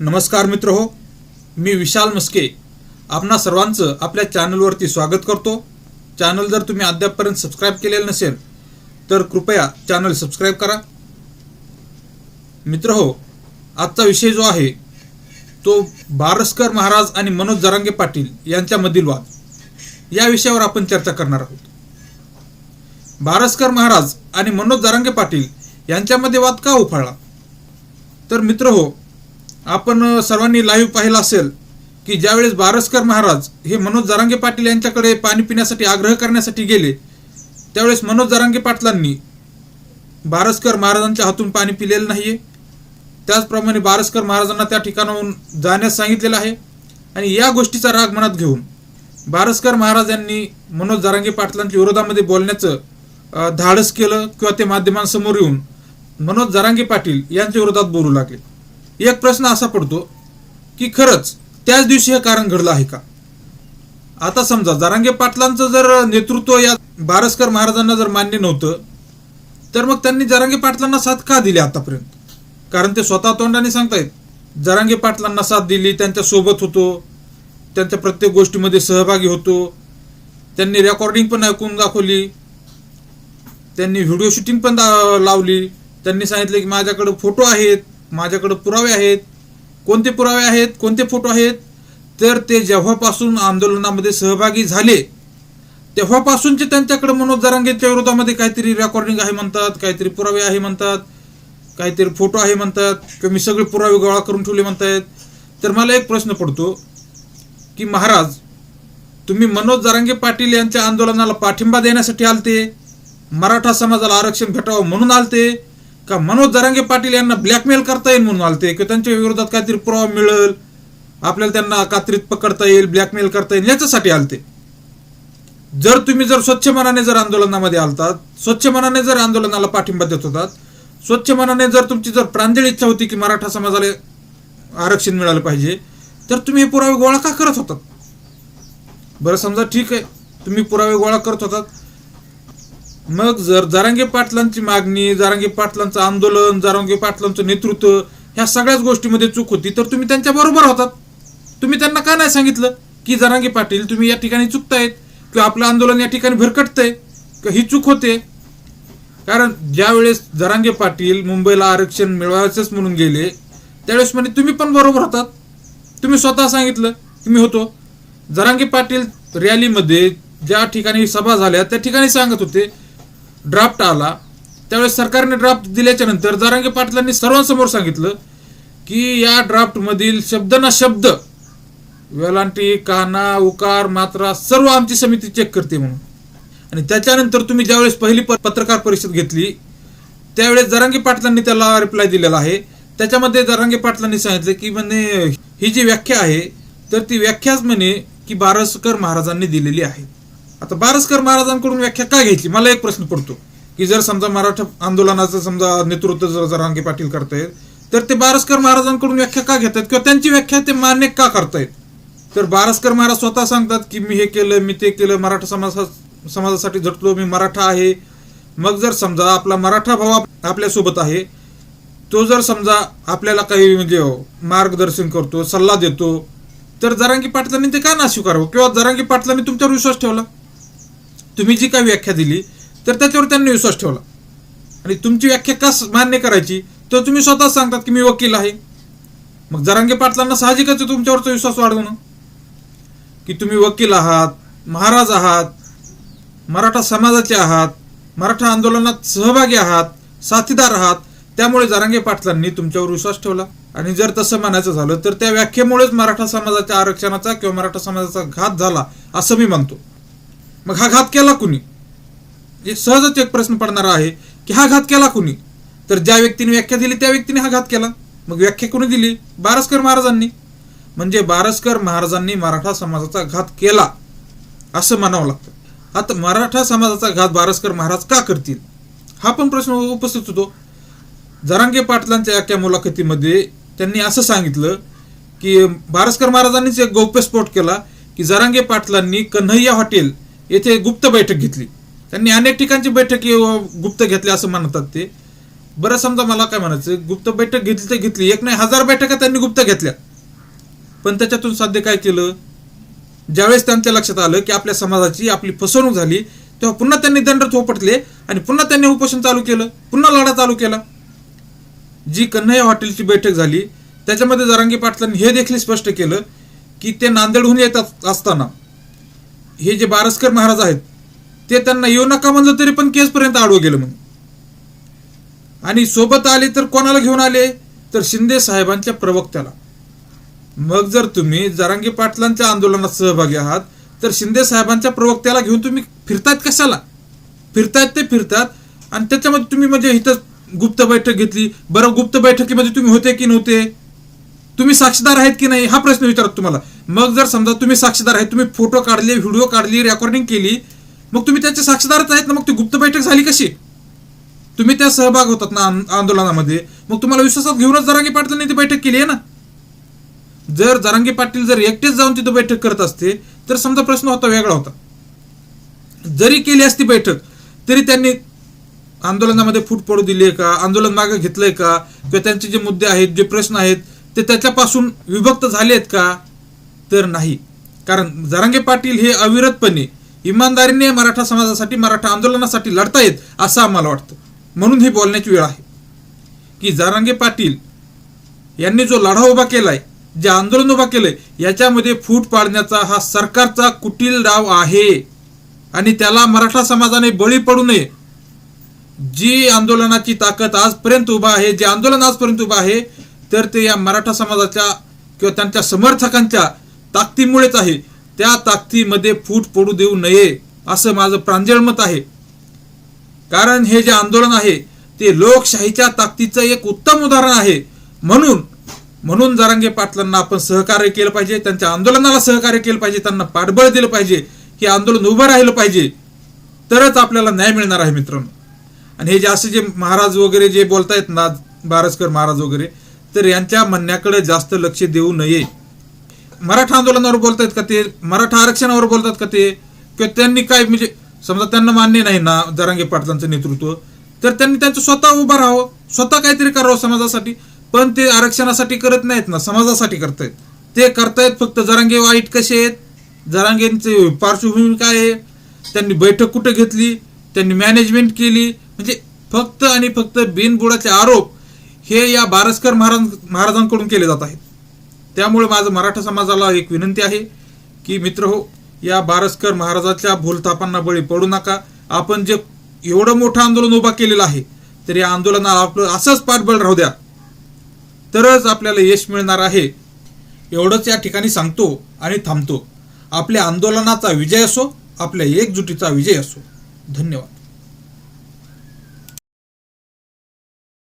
नमस्कार मित्र हो मी विशाल मस्के. आपणा सर्वांचं आपल्या चॅनलवरती स्वागत करतो. चॅनल जर तुम्ही अद्यापपर्यंत सबस्क्राईब केलेलं नसेल तर कृपया चॅनल सबस्क्राईब करा. मित्र हो आजचा विषय जो आहे तो बारसकर महाराज आणि मनोज जरांगे पाटील यांच्यामधील वाद. या विषयावर आपण चर्चा करणार आहोत. बारसकर महाराज आणि मनोज जरांगे पाटील यांच्यामध्ये वाद का उफाळला? तर मित्र हो आपण सर्वांनी लाईव्ह पाहिलं असेल की ज्यावेळेस बारसकर महाराज हे मनोज जरांगे पाटील यांच्याकडे पाणी पिण्यासाठी आग्रह करण्यासाठी गेले त्यावेळेस मनोज जरांगे पाटलांनी बारसकर महाराजांच्या हातून पाणी पिलेलं नाहीये. त्याचप्रमाणे बारसकर महाराजांना त्या ठिकाणाहून जाण्यास सांगितलेलं आहे. आणि या गोष्टीचा राग मनात घेऊन बारसकर महाराज यांनी मनोज जरांगे पाटलांच्या विरोधामध्ये बोलण्याचं धाडस केलं किंवा ते माध्यमांसमोर येऊन मनोज जरांगे पाटील यांच्या विरोधात बोलू लागले. एक प्रश्न असा पडतो की खरंच त्याच दिवशी हे कारण घडलं आहे का? आता समजा जरांगे पाटलांचं जर नेतृत्व या बारसकर महाराजांना जर मान्य नव्हतं तर मग त्यांनी जरांगे पाटलांना साथ का दिली आतापर्यंत? कारण ते स्वतः तोंडाने सांगतायत जरांगे पाटलांना साथ दिली त्यांच्यासोबत होतो त्यांच्या प्रत्येक गोष्टीमध्ये सहभागी होतो त्यांनी रेकॉर्डिंग पण ऐकून दाखवली त्यांनी व्हिडिओ शूटिंग पण लावली त्यांनी सांगितले की माझ्याकडे फोटो आहेत माझ्याकडं पुरावे आहेत. कोणते पुरावे आहेत? कोणते फोटो आहेत? तर ते जेव्हापासून आंदोलनामध्ये सहभागी झाले तेव्हापासूनचे त्यांच्याकडे मनोज जरांगेच्या विरोधामध्ये काहीतरी रेकॉर्डिंग आहे म्हणतात काहीतरी पुरावे आहे म्हणतात काहीतरी फोटो आहे म्हणतात किंवा मी सगळे पुरावे गोळा करून ठेवले म्हणतायत. तर मला एक प्रश्न पडतो की महाराज तुम्ही मनोज जरांगे पाटील यांच्या आंदोलनाला पाठिंबा देण्यासाठी आलते मराठा समाजाला आरक्षण भेटावं म्हणून आलते का मनोज दरांगे पाटील यांना ब्लॅकमेल करता येईल म्हणून आलते? की त्यांच्या विरोधात काहीतरी पुरावा मिळेल? आपल्याला त्यांना कात्रीत पकडता येईल ब्लॅकमेल करता येईल याच्यासाठी आलते. जर तुम्ही जर स्वच्छ मनाने जर आंदोलनामध्ये आलतात स्वच्छ मनाने जर आंदोलनाला पाठिंबा देत होतात स्वच्छ मनाने जर तुमची जर प्रांजळ इच्छा होती की मराठा समाजाला आरक्षण मिळालं पाहिजे तर तुम्ही हे पुरावे गोळा का करत होतात? बरं समजा ठीक आहे. तुम्ही पुरावे गोळा करत होतात मग जर जारांगे पाटलांची मागणी जारांगे पाटलांचं आंदोलन जारांगे पाटलांचं नेतृत्व ह्या सगळ्याच गोष्टीमध्ये चूक होती तर तुम्ही त्यांच्या बरोबर होतात. तुम्ही त्यांना का नाही सांगितलं की जरांगे पाटील तुम्ही या ठिकाणी चुकतायत किंवा आपलं आंदोलन या ठिकाणी भरकटतंय? ही चूक होते? कारण ज्यावेळेस जरांगे पाटील मुंबईला आरक्षण मिळवायचंच म्हणून गेले त्यावेळेस म्हणे तुम्ही पण बरोबर होतात. तुम्ही स्वतः सांगितलं की मी होतो. जरांगे पाटील रॅलीमध्ये ज्या ठिकाणी सभा झाल्या त्या ठिकाणी सांगत होते ड्राफ्ट आला त्यावेळेस सरकारने ड्राफ्ट दिल्याच्या नंतर जारांगे पाटलांनी सर्वांसमोर सांगितलं की या ड्राफ्टमधील शब्द ना शब्द वेलांटी काना उकार मात्रा सर्व आमची समिती चेक करते म्हणून. आणि त्याच्यानंतर तुम्ही ज्यावेळेस पहिली प- पत्रकार परिषद घेतली त्यावेळेस जरांगे पाटलांनी त्याला रिप्लाय दिलेला आहे. त्याच्यामध्ये जरांगे पाटलांनी सांगितलं की म्हणे ही जी व्याख्या आहे तर ती व्याख्याच म्हणे की बारसकर महाराजांनी दिलेली आहे. आता बारसकर महाराजांकडून व्याख्या का घ्यायची मला एक प्रश्न पडतो की जर समजा मराठा आंदोलनाचं समजा नेतृत्व जर जरांगे पाटील करतायत तर ते बारसकर महाराजांकडून व्याख्या का घेतात किंवा त्यांची व्याख्या ते मान्य का करतायत? तर बारसकर महाराज स्वतः सांगतात की मी हे केलं मी ते केलं मराठा समाजा समाजासाठी झटलो मी मराठा आहे. मग जर समजा आपला मराठा भाव आपल्यासोबत आहे तो जर समजा आपल्याला काही म्हणजे मार्गदर्शन करतो सल्ला देतो तर जरांगी पाटलांनी ते का ना स्वीकारावं? किंवा जरांगी पाटलांनी तुमच्यावर विश्वास ठेवला? तुम्ही जी काही व्याख्या दिली तर त्याच्यावर त्यांनी विश्वास ठेवला. आणि तुमची व्याख्या का मान्य करायची तर तुम्ही स्वतः सांगतात की मी वकील आहे. मग जरांगे पाटलांना साहजिकच तुमच्यावरचा विश्वास वाढवणं. की तुम्ही वकील आहात महाराज आहात मराठा समाजाचे आहात मराठा आंदोलनात सहभागी आहात साथीदार आहात त्यामुळे जरांगे पाटलांनी तुमच्यावर विश्वास ठेवला. आणि जर तसं म्हणायचं झालं तर त्या व्याख्येमुळेच मराठा समाजाच्या आरक्षणाचा किंवा मराठा समाजाचा घात झाला असं मी मानतो मग हा घात केला कुणी? हे सहजच एक प्रश्न पडणारा आहे की हा घात केला कुणी? तर ज्या व्यक्तीने व्याख्या दिली त्या व्यक्तीने हा घात केला. मग व्याख्या कुणी दिली? बारसकर महाराजांनी. म्हणजे बारसकर महाराजांनी मराठा समाजाचा घात केला असं म्हणावं लागतं. आता मराठा समाजाचा घात बारसकर महाराज का करतील? हा पण प्रश्न उपस्थित होतो. जरांगे पाटलांच्या एका मुलाखतीमध्ये त्यांनी असं सांगितलं की बारसकर महाराजांनीच एक गौप्यस्फोट केला की जरांगे पाटलांनी कन्हैया हॉटेल येथे गुप्त बैठक घेतली. त्यांनी अनेक ठिकाणची बैठकी गुप्त घेतल्या असं म्हणतात ते. बरं समजा मला काय म्हणायचं गुप्त बैठक घेतली तर घेतली. एक नाही हजार बैठका त्यांनी गुप्त घेतल्या. पण त्याच्यातून साध्य काय केलं? ज्यावेळेस त्यांच्या लक्षात आलं की आपल्या समाजाची आपली फसवणूक झाली तेव्हा पुन्हा त्यांनी दंड थोपटले आणि पुन्हा त्यांनी उपोषण चालू केलं पुन्हा लढा चालू केला. जी कन्हैया हॉटेलची बैठक झाली त्याच्यामध्ये जरांगी पाटलांनी हे देखील स्पष्ट केलं की ते नांदेडहून येत असताना हे जे बारसकर महाराज आहेत ते त्यांना येऊ नका म्हणलं तरी पण केसपर्यंत आडवं गेलं म्हणून. आणि सोबत आले तर कोणाला घेऊन आले? तर शिंदे साहेबांच्या प्रवक्त्याला. मग जर तुम्ही जरांगी पाटलांच्या आंदोलनात सहभागी आहात तर शिंदे साहेबांच्या प्रवक्त्याला घेऊन तुम्ही फिरतायत कशाला? फिरतायत ते फिरतात आणि त्याच्यामध्ये तुम्ही म्हणजे इथं गुप्त बैठक घेतली. बरं गुप्त बैठकीमध्ये तुम्ही होते की नव्हते? तुम्ही साक्षीदार आहेत की नाही हा प्रश्न विचारत तुम्हाला. मग जर समजा तुम्ही साक्षीदार आहेत तुम्ही फोटो काढले व्हिडिओ काढली रेकॉर्डिंग केली मग तुम्ही त्याचे साक्षीदारच आहेत ना मग ती गुप्त बैठक झाली कशी? तुम्ही त्या सहभाग होतात ना आंदोलनामध्ये. मग तुम्हाला विश्वासात घेऊनच जरांगी पाटलांनी ती बैठक केली आहे ना? जर जरांगी पाटील जर एकटेच जाऊन तिथं बैठक करत असते तर समजा प्रश्न होता वेगळा होता. जरी केली असती बैठक तरी त्यांनी आंदोलनामध्ये फूट पडू दिली आहे का? आंदोलन मागे घेतलंय का? किंवा त्यांचे जे मुद्दे आहेत जे प्रश्न आहेत ते त्याच्यापासून विभक्त झाले आहेत का? तर नाही. कारण जरांगे पाटील हे अविरतपणे इमानदारीने मराठा समाजासाठी मराठा आंदोलनासाठी लढतायत असं आम्हाला वाटतं. म्हणून ही बोलण्याची वेळ आहे. की जरांगे पाटील यांनी जो लढा उभा केलाय जे आंदोलन उभा केलंय याच्यामध्ये फूट पाडण्याचा हा सरकारचा कुटील डाव आहे. आणि त्याला मराठा समाजाने बळी पडू नये. जी आंदोलनाची ताकद आजपर्यंत उभा आहे जे आंदोलन आजपर्यंत उभा आहे तर ते या मराठा समाजाच्या किंवा त्यांच्या समर्थकांच्या ताकदीमुळेच आहे. त्या ताकदीमध्ये फूट पडू देऊ नये असं माझं प्रांजळ मत आहे. कारण हे जे आंदोलन आहे ते लोकशाहीच्या ताकदीचं एक उत्तम उदाहरण आहे. म्हणून म्हणून जरांगे पाटलांना आपण सहकार्य केलं पाहिजे त्यांच्या आंदोलनाला सहकार्य केलं पाहिजे त्यांना पाठबळ दिलं पाहिजे हे आंदोलन उभं राहिलं पाहिजे. तरच आपल्याला न्याय मिळणार आहे मित्रांनो. आणि हे जे असे जे महाराज वगैरे जे बोलतायत ना बारसकर महाराज वगैरे तर यांच्या म्हणण्याकडे जास्त लक्ष देऊ नये. मराठा आंदोलनावर बोलतायत का ते? मराठा आरक्षणावर बोलतात का ते? किंवा त्यांनी काय म्हणजे समजा त्यांना मान्य नाही ना जरांगे पाटलांचं नेतृत्व तर त्यांनी त्यांचं स्वतः उभं राहावं. स्वतः काहीतरी करावं समाजासाठी. पण ते आरक्षणासाठी करत नाहीत ना समाजासाठी करतायत. ते करतायत फक्त जरांगे वाईट कसे आहेत? जरांगेंचे पार्श्वभूमी काय आहे? त्यांनी बैठक कुठे घेतली? त्यांनी मॅनेजमेंट केली? म्हणजे फक्त आणि फक्त बिनबुडाचे आरोप हे या बारसकर महाराज महाराजांकडून केले जात आहेत. त्यामुळे माझं मराठा समाजाला एक विनंती आहे की मित्र हो या बारसकर महाराजाच्या भूलथापांना बळी पडू नका. आपण जे एवढं मोठं आंदोलन उभा केलेलं आहे तर या आंदोलनाला आपलं असंच पाठबळ राहू द्या. तरच आपल्याला यश मिळणार आहे. एवढंच या ठिकाणी सांगतो आणि थांबतो. आपल्या आंदोलनाचा विजय असो आपल्या एकजुटीचा विजय असो. धन्यवाद.